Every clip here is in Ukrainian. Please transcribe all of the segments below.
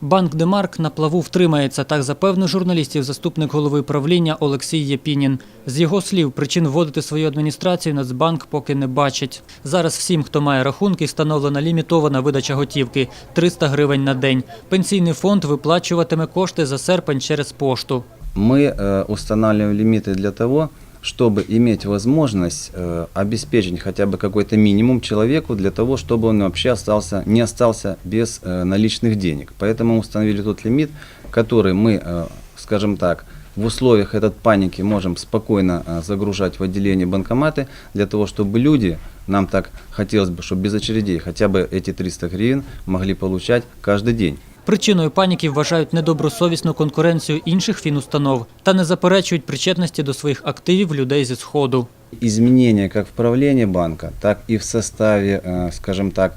Банк Демарк на плаву втримається, так запевнив журналістів заступник голови правління Олексій Єпінін. З його слів, причин вводити свою адміністрацію Нацбанк поки не бачить. Зараз всім, хто має рахунки, встановлена лімітована видача готівки – 300 гривень на день. Пенсійний фонд виплачуватиме кошти за серпень через пошту. Мы э, устанавливаем лимиты для того, Чтобы иметь возможность э, обеспечить хотя бы какой-то минимум человеку для того, чтобы он вообще остался, не остался без э, наличных денег. Поэтому мы установили тот лимит, который мы, э, скажем так, в условиях этой паники можем спокойно э, загружать в отделение банкоматы для того, чтобы люди, нам так хотелось бы, чтобы без очередей хотя бы эти 300 гривен могли получать каждый день. Причиною паніки вважають недобросовісну конкуренцію інших фінустанов та не заперечують причетності до своїх активів людей зі Сходу. изменения как в правлении банка, так и в составе, э, скажем так,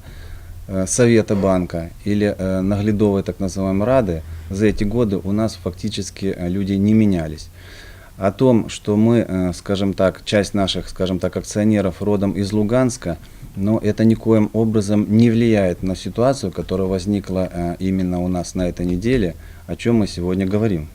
э, совета банка или э, наглядовой так называемой рады за эти годы у нас фактически э, люди не менялись. О том, что мы, э, скажем так, часть наших, скажем так, акционеров родом из Луганска, но это никоим образом не влияет на ситуацию, которая возникла э, именно у нас на этой неделе, о чем мы сегодня говорим.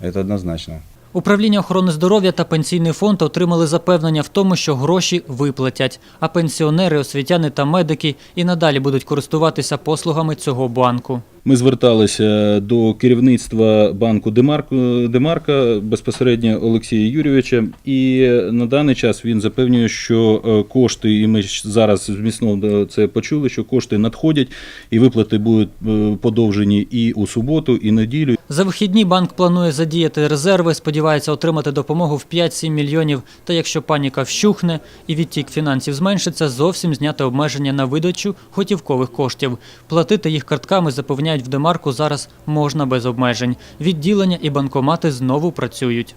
Это однозначно. Управління охорони здоров'я та пенсійний фонд отримали запевнення в тому, що гроші виплатять, а пенсіонери, освітяни та медики і надалі будуть користуватися послугами цього банку. Ми зверталися до керівництва банку Демарк, Демарка безпосередньо Олексія Юрійовича, і на даний час він запевнює, що е, кошти, і ми зараз змісно це почули, що кошти надходять, і виплати будуть е, подовжені і у суботу, і неділю. За вихідні банк планує задіяти резерви, сподівається отримати допомогу в 5-7 мільйонів. Та якщо паніка вщухне і відтік фінансів зменшиться, зовсім зняти обмеження на видачу готівкових коштів. Платити їх картками запевняють в Демарку зараз можна без обмежень. Відділення і банкомати знову працюють.